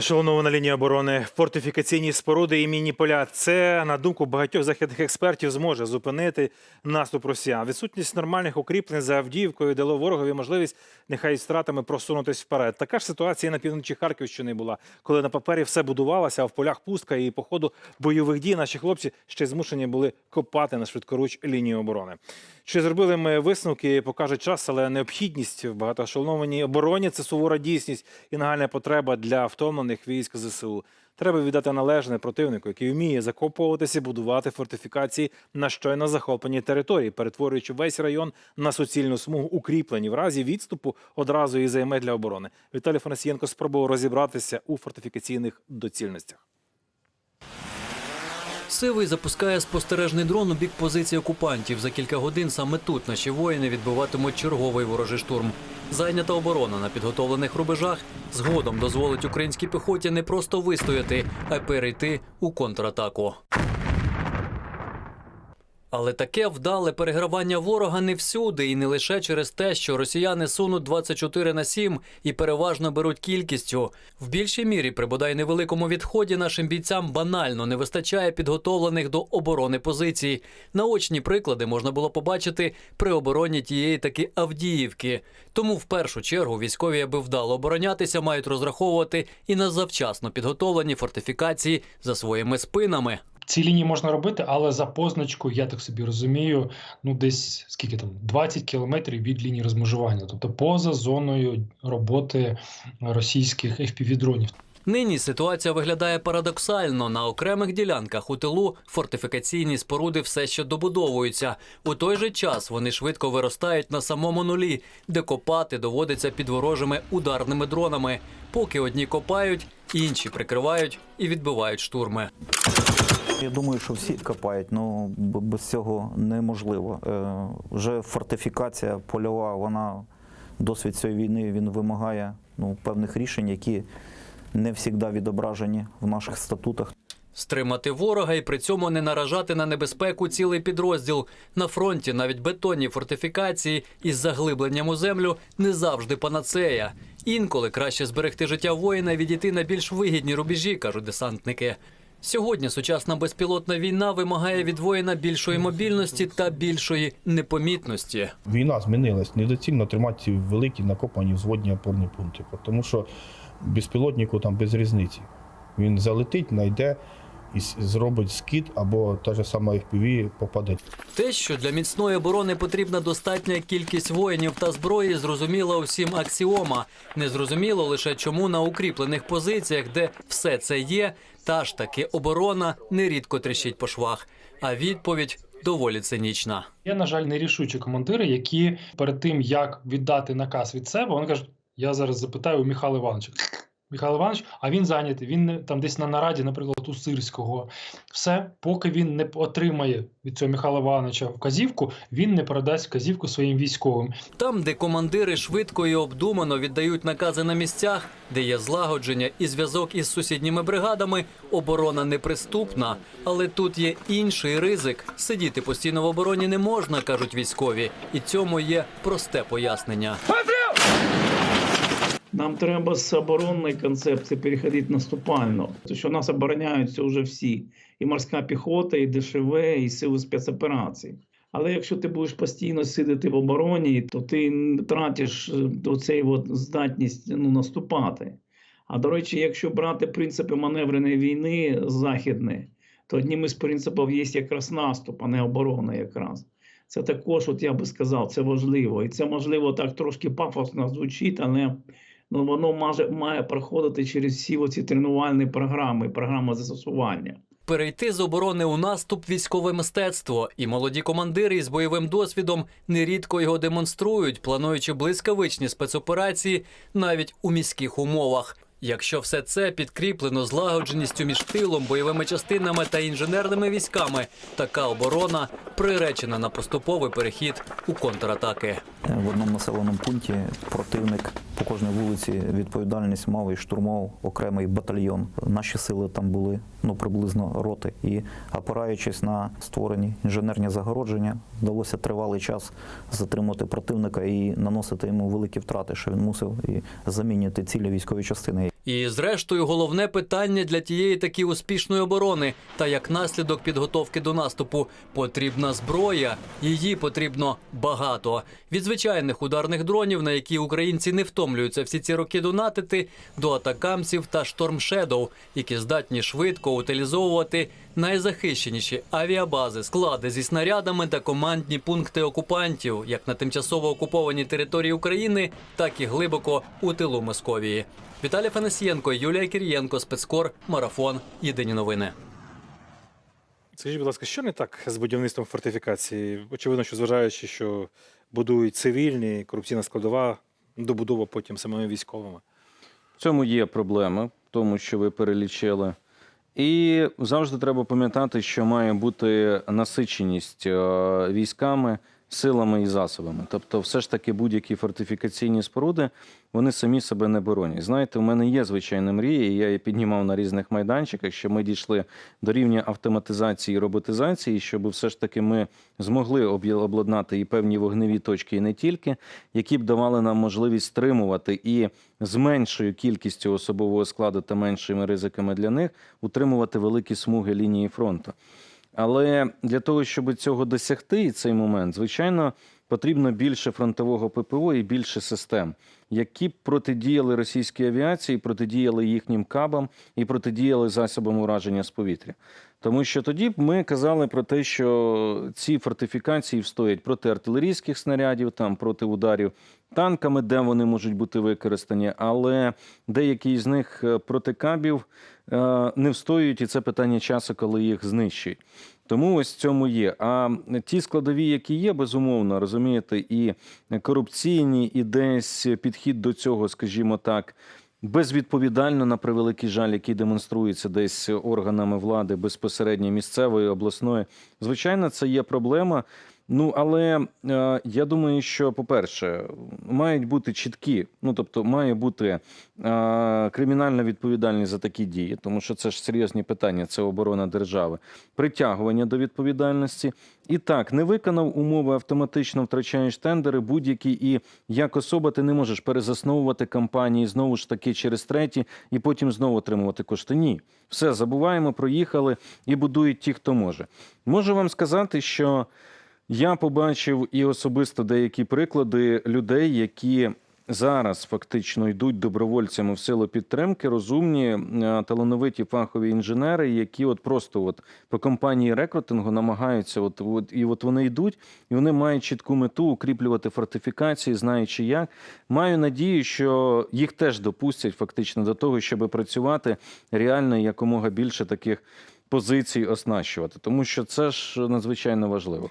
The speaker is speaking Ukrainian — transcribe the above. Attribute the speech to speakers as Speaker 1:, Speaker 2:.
Speaker 1: Ешелонована лінія оборони, фортифікаційні споруди і міні-поля. Це, на думку багатьох західних експертів, зможе зупинити наступ росіян. Відсутність нормальних укріплень за Авдіївкою дало ворогові можливість нехай з втратами просунутись вперед. Така ж ситуація на півночі Харківщини була, коли на папері все будувалося, а в полях пустка і по ходу бойових дій наші хлопці ще змушені були копати на швидкоруч лінію оборони. Чи зробили ми висновки, покаже час, але необхідність в багатоешелонованій обороні це сувора дійсність і нагальна потреба для втомлених військ ЗСУ. Треба віддати належне противнику, який вміє закопуватися, будувати фортифікації на щойно захопленій території, перетворюючи весь район на суцільну смугу укріплені в разі відступу одразу і займе для оборони. Віталій Фанасієнко спробував розібратися у фортифікаційних доцільностях.
Speaker 2: Сивий запускає спостережний дрон у бік позиції окупантів. За кілька годин саме тут наші воїни відбиватимуть черговий ворожий штурм. Зайнята оборона на підготовлених рубежах згодом дозволить українській піхоті не просто вистояти, а й перейти у контратаку. Але таке вдале перегравання ворога не всюди, і не лише через те, що росіяни сунуть 24 на 7 і переважно беруть кількістю. В більшій мірі, при бодай невеликому відході, нашим бійцям банально не вистачає підготовлених до оборони позицій. Наочні приклади можна було побачити при обороні тієї таки Авдіївки. Тому в першу чергу військові, аби вдало оборонятися, мають розраховувати і на завчасно підготовлені фортифікації за своїми спинами.
Speaker 3: Ці лінії можна робити, але за позначкою, я так собі розумію, ну десь скільки там 20 кілометрів від лінії розмежування, тобто поза зоною роботи російських FPV-дронів.
Speaker 2: Нині ситуація виглядає парадоксально. На окремих ділянках у тилу фортифікаційні споруди все ще добудовуються. У той же час вони швидко виростають на самому нулі, де копати доводиться під ворожими ударними дронами. Поки одні копають, інші прикривають і відбивають штурми.
Speaker 4: Я думаю, що всі копають, ну без цього неможливо. Е, вже фортифікація польова, вона досвід цієї війни він вимагає ну, певних рішень, які не завжди відображені в наших статутах.
Speaker 2: Стримати ворога і при цьому не наражати на небезпеку цілий підрозділ. На фронті навіть бетонні фортифікації із заглибленням у землю не завжди панацея. Інколи краще зберегти життя воїна і відійти на більш вигідні рубежі, кажуть десантники. Сьогодні сучасна безпілотна війна вимагає від воїна більшої мобільності та більшої непомітності.
Speaker 5: Війна змінилась. Недоцільно тримати великі накопані взводні опорні пункти, тому що безпілотнику там без різниці. Він залетить, знайде і зробить скид або та ж сама FPV попаде.
Speaker 2: Те, що для міцної оборони потрібна достатня кількість воїнів та зброї, зрозуміла усім аксіома. Незрозуміло лише чому на укріплених позиціях, де все це є, та ж таки оборона нерідко тріщить по швах. А відповідь доволі цинічна.
Speaker 3: Є, на жаль, нерішучі командири, які перед тим, як віддати наказ від себе, вони кажуть: я зараз запитаю у Михайла Івановича. Михайло Іванович, а він зайнятий. Він не- там десь на нараді, наприклад, у Сирського. Все, поки він не отримає від цього Михайла Івановича вказівку, він не передасть вказівку своїм військовим.
Speaker 2: Там, де командири швидко і обдумано віддають накази на місцях, де є злагодження і зв'язок із сусідніми бригадами, оборона неприступна. Але тут є інший ризик. Сидіти постійно в обороні не можна, кажуть військові, і цьому є просте пояснення.
Speaker 6: Нам треба з оборонної концепції переходити наступально, що нас обороняються вже всі: і морська піхота, і ДШВ, і сили спецоперацій. Але якщо ти будеш постійно сидіти в обороні, то ти втратиш е, оцей от здатність ну, наступати. А до речі, якщо брати принципи маневреної війни західні, то одним із принципів є якраз наступ, а не оборона якраз. Це також, от я би сказав, це важливо. І це можливо так трошки пафосно звучить, але ну, воно має, має проходити через всі оці тренувальні програми, програми застосування.
Speaker 2: Перейти з оборони у наступ військове мистецтво, і молоді командири із бойовим досвідом нерідко його демонструють, плануючи блискавичні спецоперації навіть у міських умовах. Якщо все це підкріплено злагодженістю між тилом, бойовими частинами та інженерними військами, така оборона приречена на поступовий перехід у контратаки.
Speaker 4: Е, В одному населеному пункті противник по кожній вулиці відповідальність мав і штурмував окремий батальйон. Наші сили там були ну приблизно роти. І опираючись на створені інженерні загородження, вдалося тривалий час затримати противника і наносити йому великі втрати, що він мусив і замінювати цілі військові частини.
Speaker 2: І, зрештою, головне питання для тієї таки успішної оборони та як наслідок підготовки до наступу потрібна зброя. Її потрібно багато. Від звичайних ударних дронів, на які українці не втомлюються всі ці роки донатити, до атакамців та штормшедов, які здатні швидко утилізовувати найзахищеніші авіабази, склади зі снарядами та командні пункти окупантів, як на тимчасово окупованій території України, так і глибоко у тилу Московії. Віталій Фанасієнко, Юлія Кір'єнко, спецкор, марафон. Єдині новини.
Speaker 1: Скажіть, будь ласка, що не так з будівництвом фортифікації? Очевидно, що зважаючи, що будують цивільні, корупційна складова, добудова потім самими військовими.
Speaker 7: В цьому є проблема, в тому, що ви перелічили. І завжди треба пам'ятати, що має бути насиченість е, військами, силами і засобами. Тобто, все ж таки будь-які фортифікаційні споруди вони самі себе не боронять. Знаєте, у мене є звичайна мрія, і я її піднімав на різних майданчиках, що ми дійшли до рівня автоматизації і роботизації, щоб все ж таки ми змогли обладнати і певні вогневі точки, і не тільки, які б давали нам можливість стримувати і з меншою кількістю особового складу та меншими ризиками для них утримувати великі смуги лінії фронту. Але для того, щоб цього досягти, і цей момент, звичайно, потрібно більше фронтового ППО і більше систем, які б протидіяли російській авіації, протидіяли їхнім кабам і протидіяли засобам ураження з повітря. Тому що тоді б ми казали про те, що ці фортифікації встоять проти артилерійських снарядів, там проти ударів танками, де вони можуть бути використані, але деякі з них е, проти кабів е, не встоюють, і це питання часу, коли їх знищують. Тому ось цьому є. А ті складові, які є, безумовно, розумієте, і корупційні, і десь підхід до цього, скажімо так, безвідповідально на превеликий жаль, який демонструється десь органами влади безпосередньо місцевої, обласної. Звичайно, це є проблема. Ну але е, я думаю, що по-перше, мають бути чіткі, ну тобто має бути е, кримінальна відповідальність за такі дії, тому що це ж серйозні питання, це оборона держави, притягування до відповідальності. І так, не виконав умови, автоматично втрачаєш тендери будь-які, і як особа ти не можеш перезасновувати кампанії знову ж таки через треті, і потім знову отримувати кошти. Ні, все забуваємо, проїхали і будують ті, хто може. Можу вам сказати, що. Я побачив і особисто деякі приклади людей, які зараз фактично йдуть добровольцями в силу підтримки, розумні, е, талановиті фахові інженери, які от просто от по компанії рекрутингу намагаються, от, от і от вони йдуть, і вони мають чітку мету укріплювати фортифікації, знаючи як. Маю надію, що їх теж допустять фактично до того, щоб працювати реально якомога більше таких позицій оснащувати, тому що це ж надзвичайно важливо.